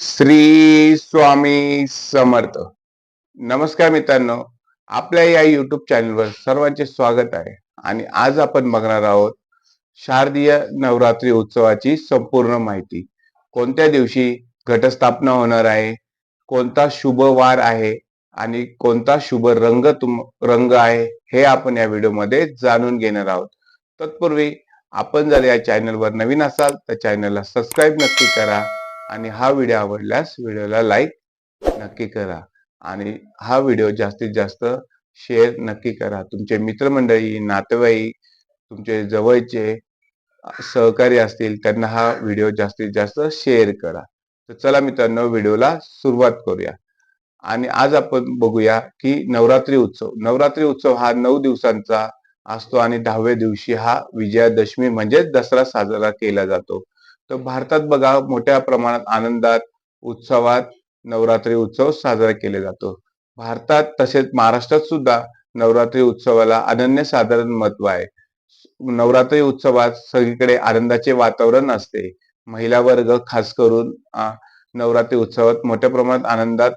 श्री स्वामी समर्थ. नमस्कार मित्रांनो आपल्या या युट्यूब चॅनलवर सर्वांचे स्वागत आहे. आणि आज आपण बघणार आहोत शारदीय नवरात्री उत्सवाची संपूर्ण माहिती. कोणत्या दिवशी घटस्थापना होणार आहे? कोणता शुभ वार आहे? आणि कोणता शुभ रंग तुम रंग आहे? हे आपण या व्हिडिओमध्ये जाणून घेणार आहोत. तत्पूर्वी आपण जर या चॅनलवर नवीन असाल तर चॅनलला सबस्क्राईब नक्की करा. आणि हा व्हिडिओ आवडल्यास व्हिडिओला लाईक नक्की करा. आणि हा व्हिडिओ जास्तीत जास्त शेअर नक्की करा. तुमचे मित्रमंडळी नातेवाईक तुमचे जवळचे सहकारी असतील त्यांना हा व्हिडिओ जास्तीत जास्त शेअर करा. तर चला मित्रांनो व्हिडिओला सुरुवात करूया. आणि आज आपण बघूया की नवरात्री उत्सव. नवरात्री उत्सव हा नऊ दिवसांचा असतो आणि दहाव्या दिवशी हा विजयादशमी म्हणजेच दसरा साजरा केला जातो. तर भारतात बघा मोठ्या प्रमाणात आनंदात उत्सवात नवरात्री उत्सव साजरा केला जातो. भारतात तसेच महाराष्ट्रात सुद्धा नवरात्री उत्सवाला अनन्य साधारण महत्त्व आहे. नवरात्री उत्सवात सगळीकडे आनंदाचे वातावरण असते. महिला वर्ग खास करून नवरात्री उत्सवात मोठ्या प्रमाणात आनंदात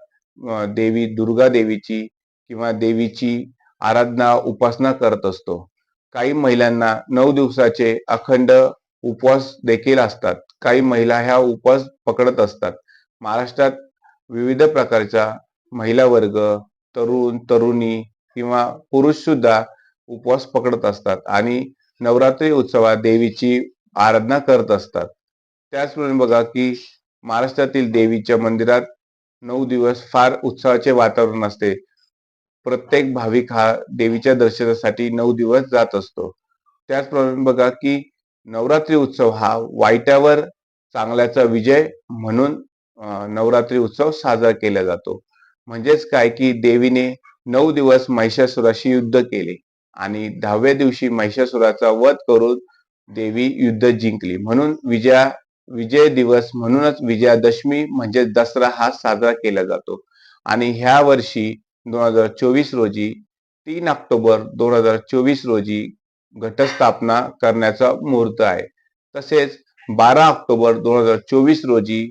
देवी दुर्गा देवीची किंवा देवीची आराधना उपासना करत असतो. काही महिलांना नऊ दिवसाचे अखंड उपवास देखील असतात. काही महिला ह्या उपवास पकडत असतात. महाराष्ट्रात विविध प्रकारच्या महिला वर्ग तरुण तरुणी किंवा पुरुष सुद्धा उपवास पकडत असतात आणि नवरात्री उत्सवात देवीची आराधना करत असतात. त्याचप्रमाणे बघा की महाराष्ट्रातील देवीच्या मंदिरात नऊ दिवस फार उत्सवाचे वातावरण असते. प्रत्येक भाविक हा देवीच्या दर्शनासाठी नऊ दिवस जात असतो. त्याचप्रमाणे बघा की नवरात्री उत्सव हा वाईटावर चांगल्याचा विजय म्हणून नवरात्री उत्सव साजरा केला जातो. म्हणजेच काय की देवीने नऊ दिवस महिषासुराशी युद्ध केले आणि दहाव्या दिवशी महिषासुराचा वध करून देवी युद्ध जिंकली. म्हणून विजया विजय दिवस म्हणूनच विजयादशमी म्हणजे दसरा हा साजरा केला जातो. आणि ह्या वर्षी दोन हजार चोवीस रोजी तीन ऑक्टोबर दोन हजार चोवीस रोजी घटस्थापना करण्याचा मुहूर्त आहे. तसेच बारा ऑक्टोबर दोन हजार चोवीस रोजी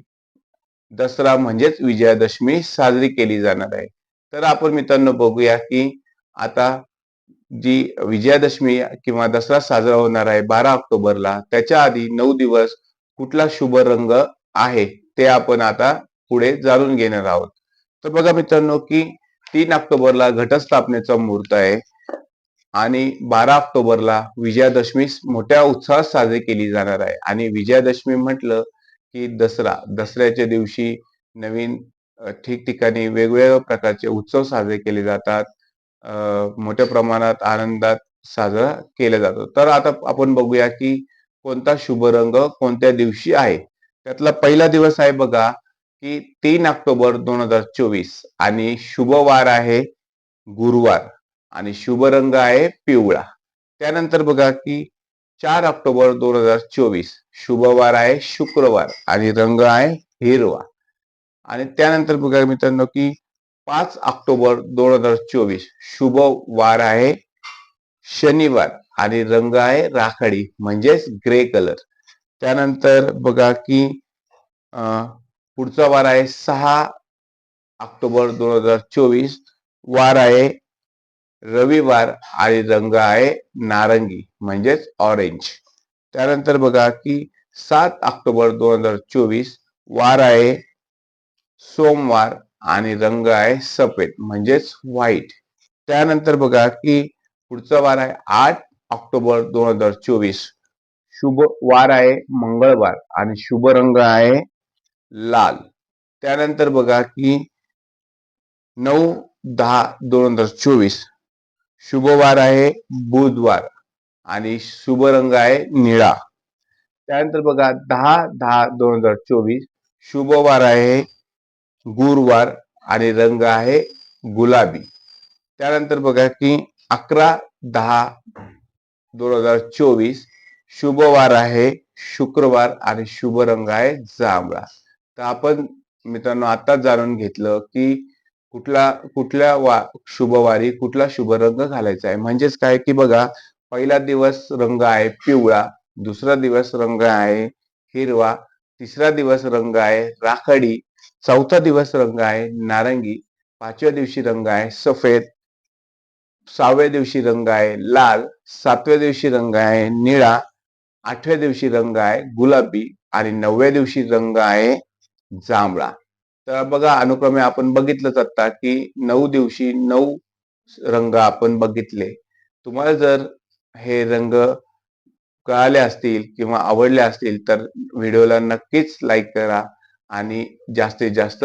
दसरा म्हणजेच विजयादशमी साजरी केली जाणार आहे. तर आपण मित्रांनो बघूया की आता जी विजयादशमी किंवा दसरा साजरा होणार आहे बारा ऑक्टोबरला त्याच्या आधी नऊ दिवस कुठला शुभ रंग आहे ते आपण आता पुढे जाणून घेणार आहोत. तर बघा मित्रांनो की तीन ऑक्टोबरला घटस्थापनेचा मुहूर्त आहे. आणि बारा ऑक्टोबरला विजयादशमी मोठ्या उत्साहात साजरी केली जाणार आहे. आणि विजयादशमी म्हटलं की दसरा. दसऱ्याच्या दिवशी नवीन ठिकठिकाणी वेगवेगळ्या प्रकारचे उत्सव साजरे केले जातात. मोठ्या प्रमाणात आनंदात साजरा केला जातो. तर आता आपण बघूया की कोणता शुभ रंग कोणत्या दिवशी आहे. त्यातला पहिला दिवस आहे बघा की तीन ऑक्टोबर दोन हजार चोवीस. आणि शुभ वार आहे गुरुवार. आणि शुभ रंग आहे पिवळा. त्यानंतर बघा की चार ऑक्टोबर दोन हजार चोवीस शुभवार आहे शुक्रवार आणि रंग आहे हिरवा. आणि त्यानंतर बघा मित्रांनो की पाच ऑक्टोबर दोन हजार चोवीस शुभ वार आहे शनिवार आणि रंग आहे राखाडी म्हणजेच ग्रे कलर. त्यानंतर बघा की पुढचा वार आहे सहा ऑक्टोबर दोन हजार चोवीस वार आहे रविवार आणि रंग आहे नारंगी म्हणजेच ऑरेंज त्यानंतर बघा की सात ऑक्टोबर दोन हजार चोवीस वार आहे सोमवार आणि रंग आहे सफेद म्हणजेच व्हाईट त्यानंतर बघा की पुढचा वार आहे आठ ऑक्टोबर दोन हजार चोवीस. शुभ वार आहे मंगळवार आणि शुभ रंग आहे लाल. त्यानंतर बघा की नऊ दहा दोन हजार चोवीस शुभवार आहे बुधवार आणि शुभ रंग आहे निळा. त्यानंतर बघा दहा दहा दोन हजार चोवीस शुभवार आहे गुरुवार आणि रंग आहे गुलाबी. त्यानंतर बघा की अकरा दहा दोन हजार चोवीस शुभवार आहे शुक्रवार आणि शुभ रंग आहे जांभळा. तर आपण मित्रांनो आता जाणून घेतलं की कुठला कुठल्या वा शुभवारी कुठला शुभ रंग घालायचा आहे? म्हणजेच काय की बघा पहिला दिवस रंग आहे पिवळा दुसरा दिवस रंग आहे हिरवा तिसरा दिवस रंग आहे राखडी चौथा दिवस रंग आहे नारंगी पाचव्या दिवशी रंग आहे सफेद सहाव्या दिवशी रंग आहे लाल सातव्या दिवशी रंग आहे निळा आठव्या दिवशी रंग आहे गुलाबी आणि नवव्या दिवशी रंग आहे जांभळा. तर बघा अनुक्रमे आपण बघितलंच आता की नऊ दिवशी नऊ रंग आपण बघितले. तुम्हाला जर हे रंग कळाले असतील किंवा आवडले असतील तर व्हिडिओला नक्कीच लाईक करा आणि जास्तीत जास्त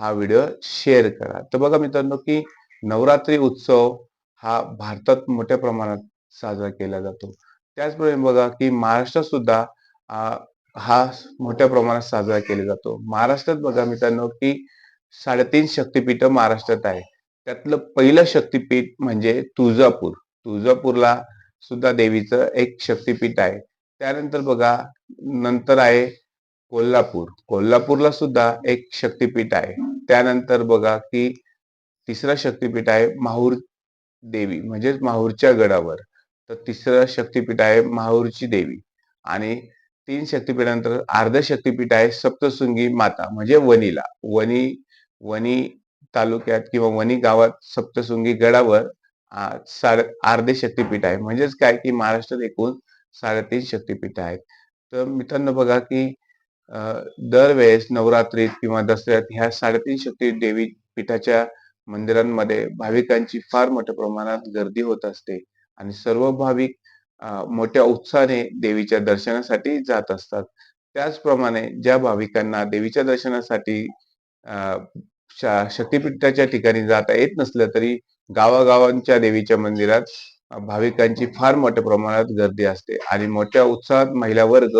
हा व्हिडिओ शेअर करा. तर बघा मित्रांनो की नवरात्री उत्सव हा भारतात मोठ्या प्रमाणात साजरा केला जातो. त्याचप्रमाणे बघा की महाराष्ट्रात सुद्धा हा मोठ्या प्रमाणात साजरा केला जातो. महाराष्ट्रात बघा मित्रांनो की साडेतीन शक्तीपीठ महाराष्ट्रात आहे. त्यातलं पहिलं शक्तीपीठ म्हणजे तुळजापूर. तुळजापूरला सुद्धा देवीचं एक शक्तीपीठ आहे. त्यानंतर बघा नंतर आहे कोल्हापूर. कोल्हापूरला सुद्धा एक शक्तीपीठ आहे. त्यानंतर बघा की तिसरा शक्तीपीठ आहे माहूर देवी म्हणजेच माहूरच्या गडावर. तर तिसरं शक्तीपीठ आहे माहूरची देवी. आणि तीन शक्तीपीठानंतर अर्ध शक्तीपीठ आहे सप्तशृंगी माता म्हणजे वनीला वनी वनी तालुक्यात किंवा वनी गावात सप्तशृंगी गडावर साडे अर्धे शक्तीपीठ आहे. म्हणजेच काय की महाराष्ट्रात एकूण साडेतीन शक्तीपीठ आहेत. तर मित्रांनो बघा की दरवेळेस नवरात्रीत किंवा दसऱ्यात ह्या साडेतीन शक्ती देवी पीठाच्या मंदिरांमध्ये भाविकांची फार मोठ्या प्रमाणात गर्दी होत असते. आणि सर्व भाविक मोठ्या उत्साहाने देवीच्या दर्शनासाठी जात असतात. त्याचप्रमाणे ज्या भाविकांना देवीच्या दर्शनासाठी शक्तीपीठाच्या ठिकाणी जाता येत नसलं तरी गावागावांच्या देवीच्या मंदिरात भाविकांची फार मोठ्या प्रमाणात गर्दी असते आणि मोठ्या उत्साहात महिला वर्ग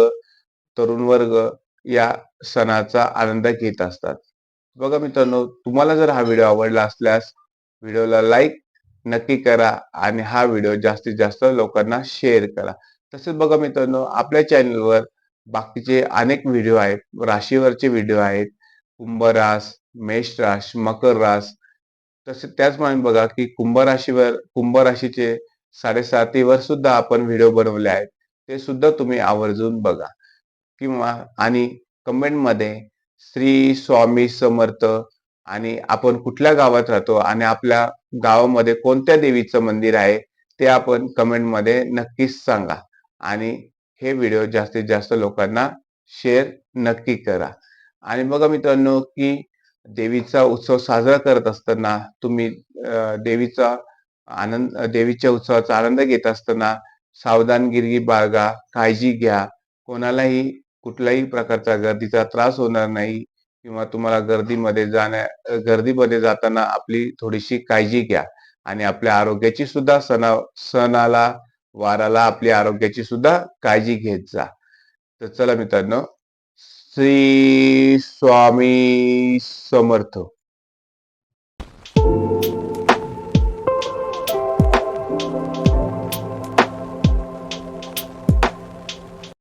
तरुण वर्ग या सणाचा आनंद घेत असतात. बघा मित्रांनो तुम्हाला जर हा व्हिडिओ आवडला असल्यास व्हिडिओला लाईक नक्की करा आणि हा व्हिडिओ जास्तीत जास्त लोकांना शेअर करा. तसेच बघा मित्रांनो आपल्या चॅनलवर बाकीचे अनेक व्हिडिओ आहेत. राशीवरचे व्हिडिओ आहेत. कुंभ रास मेष रास मकर रास तसेच त्याचप्रमाणे बघा की कुंभ राशीवर कुंभ राशीचे साडेसातीवर सुद्धा आपण व्हिडिओ बनवले आहेत. ते सुद्धा तुम्ही आवर्जून बघा. किंवा आणि कमेंटमध्ये श्री स्वामी समर्थ आणि आपण कुठल्या गावात राहतो आणि आपल्या गावामध्ये कोणत्या देवीचं मंदिर आहे ते आपण कमेंटमध्ये नक्कीच सांगा. आणि हे व्हिडिओ जास्तीत जास्त लोकांना शेअर नक्की करा. आणि बघा मित्रांनो की देवीचा उत्सव साजरा करत असताना तुम्ही देवीचा आनंद देवीच्या उत्सवाचा आनंद घेत असताना सावधानगिरी बाळगा काळजी घ्या. कोणालाही कुठल्याही प्रकारचा गर्दीचा त्रास होणार नाही. किंवा तुम्हाला गर्दीमध्ये जाण्या गर्दीमध्ये जाताना आपली थोडीशी काळजी घ्या. आणि आपल्या आरोग्याची सुद्धा सणा सणाला वाराला आपल्या आरोग्याची सुद्धा काळजी घेत जा. तर चला मित्रांनो श्री स्वामी समर्थ.